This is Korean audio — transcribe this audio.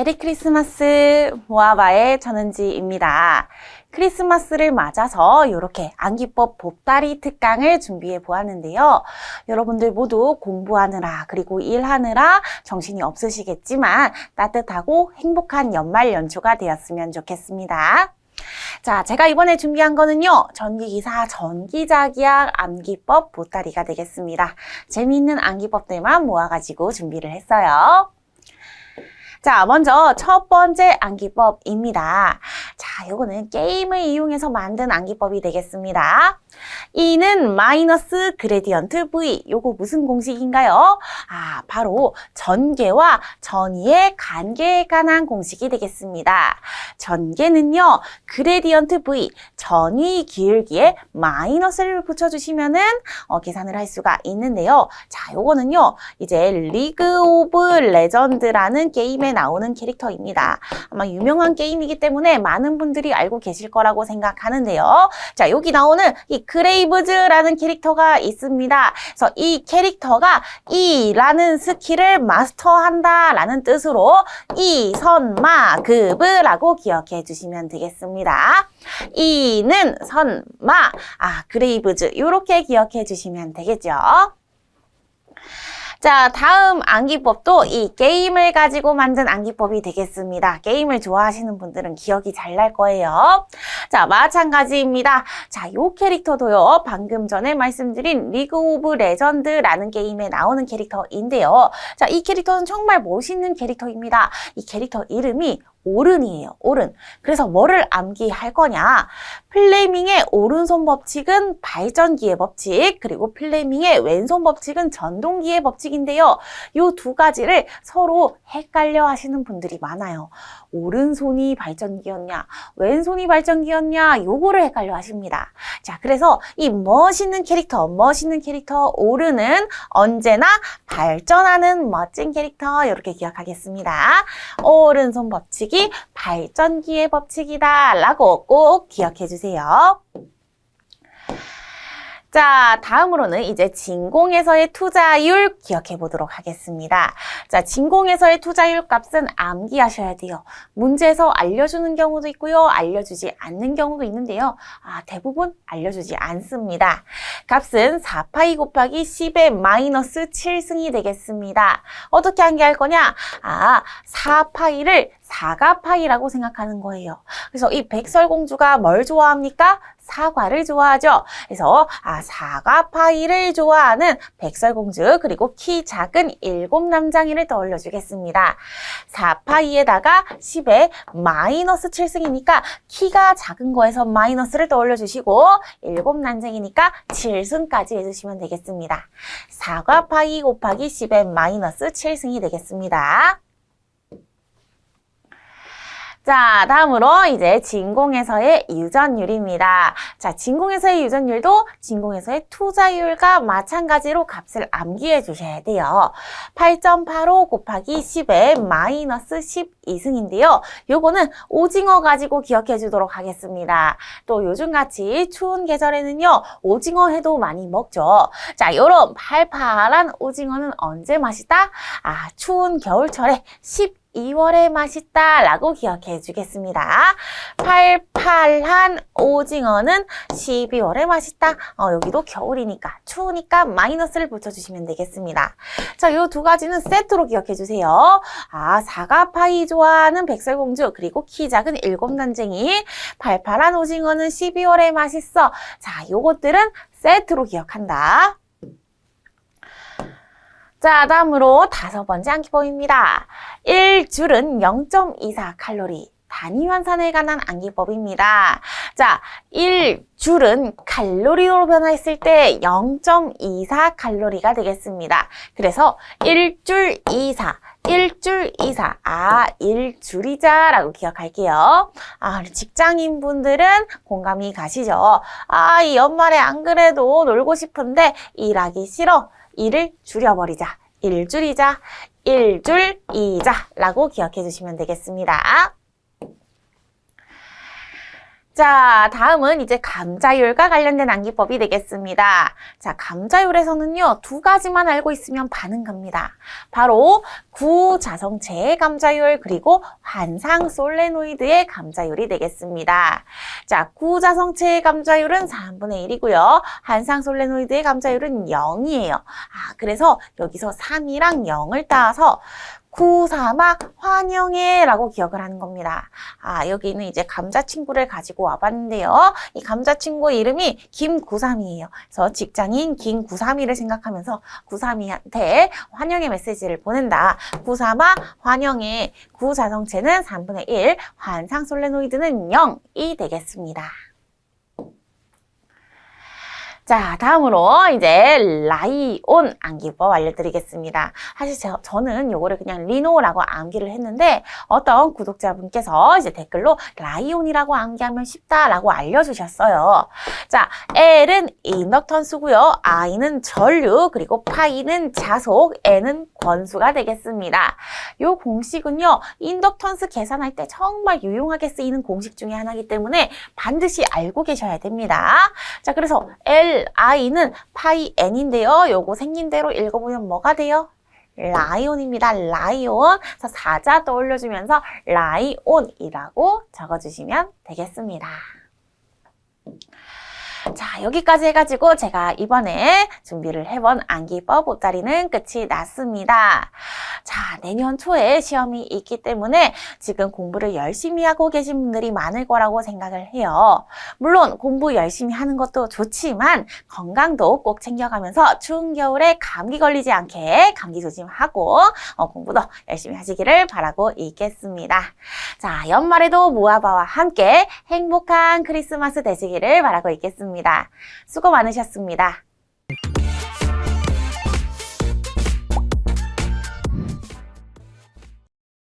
메리 크리스마스 모아바의 전은지입니다. 크리스마스를 맞아서 이렇게 암기법 보따리 특강을 준비해 보았는데요. 여러분들 모두 공부하느라 그리고 일하느라 정신이 없으시겠지만 따뜻하고 행복한 연말 연초가 되었으면 좋겠습니다. 자, 제가 이번에 준비한 거는요, 전기기사 전기자기학 암기법 보따리가 되겠습니다. 재미있는 암기법들만 모아가지고 준비를 했어요. 자, 먼저 첫 번째 암기법입니다. 자, 요거는 게임을 이용해서 만든 암기법이 되겠습니다. E는 마이너스 그레디언트 V. 요거 무슨 공식인가요? 아, 바로 전개와 전이의 관계에 관한 공식이 되겠습니다. 전개는요, 그레디언트 V, 전이 기울기에 마이너스를 붙여주시면은 어, 계산을 할 수가 있는데요. 자, 요거는요, 이제 리그 오브 레전드라는 게임에 나오는 캐릭터입니다. 아마 유명한 게임이기 때문에 많은 분들이 알고 계실 거라고 생각하는데요. 자, 여기 나오는 이 그레이브즈라는 캐릭터가 있습니다. 그래서 이 캐릭터가 이라는 스킬을 마스터한다라는 뜻으로 이선마급이라고 기억해 주시면 되겠습니다. 이는 선마, 아 그레이브즈 이렇게 기억해 주시면 되겠죠. 자, 다음 암기법도 이 게임을 가지고 만든 암기법이 되겠습니다. 게임을 좋아하시는 분들은 기억이 잘 날 거예요. 자, 마찬가지입니다. 자, 요 캐릭터도요, 방금 전에 말씀드린 리그 오브 레전드라는 게임에 나오는 캐릭터인데요. 자, 이 캐릭터는 정말 멋있는 캐릭터입니다. 이 캐릭터 이름이 오른이에요. 오른. 그래서 뭐를 암기할 거냐? 플레밍의 오른손 법칙은 발전기의 법칙, 그리고 플레밍의 왼손 법칙은 전동기의 법칙인데요. 이 두 가지를 서로 헷갈려 하시는 분들이 많아요. 오른손이 발전기였냐, 왼손이 발전기였냐, 요거를 헷갈려 하십니다. 자, 그래서 이 멋있는 캐릭터, 멋있는 캐릭터 오른은 언제나 발전하는 멋진 캐릭터, 이렇게 기억하겠습니다. 오른손 법칙 이 발전기의 법칙이다 라고 꼭 기억해 주세요. 자, 다음으로는 이제 진공에서의 투자율 기억해 보도록 하겠습니다. 자, 진공에서의 투자율 값은 암기하셔야 돼요. 문제에서 알려주는 경우도 있고요. 알려주지 않는 경우도 있는데요. 아, 대부분 알려주지 않습니다. 값은 4파이 곱하기 10의 마이너스 7승이 되겠습니다. 어떻게 암기할 거냐? 아, 4파이를 4가파이라고 생각하는 거예요. 그래서 이 백설공주가 뭘 좋아합니까? 사과를 좋아하죠. 그래서 아 사과파이를 좋아하는 백설공주 그리고 키 작은 일곱 남장이를 떠올려 주겠습니다. 4파이에다가 10에 마이너스 7승이니까 키가 작은 거에서 마이너스를 떠올려 주시고 일곱 난쟁이니까 7승까지 해주시면 되겠습니다. 사과파이 곱하기 10에 마이너스 7승이 되겠습니다. 자, 다음으로 이제 진공에서의 유전율입니다. 자, 진공에서의 유전율도 진공에서의 투자율과 마찬가지로 값을 암기해 주셔야 돼요. 8.85 곱하기 10의 마이너스 12승인데요. 요거는 오징어 가지고 기억해 주도록 하겠습니다. 또 요즘같이 추운 계절에는요, 오징어 회도 많이 먹죠. 자, 요런 팔팔한 오징어는 언제 맛있다? 아, 추운 겨울철에 10 2월에 맛있다 라고 기억해 주겠습니다. 팔팔한 오징어는 12월에 맛있다. 어, 여기도 겨울이니까 추우니까 마이너스를 붙여주시면 되겠습니다. 자, 이 두 가지는 세트로 기억해 주세요. 아, 사과파이 좋아하는 백설공주 그리고 키 작은 일곱 난쟁이 팔팔한 오징어는 12월에 맛있어. 자, 요것들은 세트로 기억한다. 자, 다음으로 다섯 번째 암기법입니다. 1줄은 0.24 칼로리. 단위 환산에 관한 암기법입니다. 자, 1줄은 칼로리로 변화했을 때 0.24 칼로리가 되겠습니다. 그래서 1줄 24, 1줄 24, 아, 1줄이자 라고 기억할게요. 아, 직장인 분들은 공감이 가시죠? 아, 이 연말에 안 그래도 놀고 싶은데 일하기 싫어. 일을 줄여버리자. 일줄이자, 일줄이자 라고 기억해 주시면 되겠습니다. 자, 다음은 이제 감자율과 관련된 암기법이 되겠습니다. 자, 감자율에서는요, 두 가지만 알고 있으면 반은 갑니다. 바로 구자성체의 감자율, 그리고 환상 솔레노이드의 감자율이 되겠습니다. 자, 구자성체의 감자율은 3분의 1이고요. 환상 솔레노이드의 감자율은 0이에요. 아, 그래서 여기서 3이랑 0을 따서 구삼아 환영해 라고 기억을 하는 겁니다. 아, 여기는 이제 감자 친구를 가지고 와봤는데요. 이 감자 친구 이름이 김구삼이에요. 그래서 직장인 김구삼이를 생각하면서 구삼이한테 환영의 메시지를 보낸다. 구삼아 환영해 구자성체는 3분의 1, 환상 솔레노이드는 0이 되겠습니다. 자, 다음으로 이제 라이온 암기법 알려드리겠습니다. 사실 저, 저는 요거를 그냥 리노라고 암기를 했는데 어떤 구독자분께서 이제 댓글로 라이온이라고 암기하면 쉽다라고 알려주셨어요. 자, L은 인덕턴수고요. I는 전류, 그리고 파이는 자속, N은 권수가 되겠습니다. 요 공식은요, 인덕턴스 계산할 때 정말 유용하게 쓰이는 공식 중에 하나이기 때문에 반드시 알고 계셔야 됩니다. 자, 그래서 L, I는 파이 N인데요. 요거 생긴 대로 읽어보면 뭐가 돼요? 라이온입니다. 라이온. 그래서 사자 떠올려주면서 라이온이라고 적어주시면 되겠습니다. 자, 여기까지 해가지고 제가 이번에 준비를 해본 암기법 보따리는 끝이 났습니다. 자, 내년 초에 시험이 있기 때문에 지금 공부를 열심히 하고 계신 분들이 많을 거라고 생각을 해요. 물론 공부 열심히 하는 것도 좋지만 건강도 꼭 챙겨가면서 추운 겨울에 감기 걸리지 않게 감기 조심하고 어, 공부도 열심히 하시기를 바라고 있겠습니다. 자, 연말에도 무아바와 함께 행복한 크리스마스 되시기를 바라고 있겠 수고 많으셨습니다.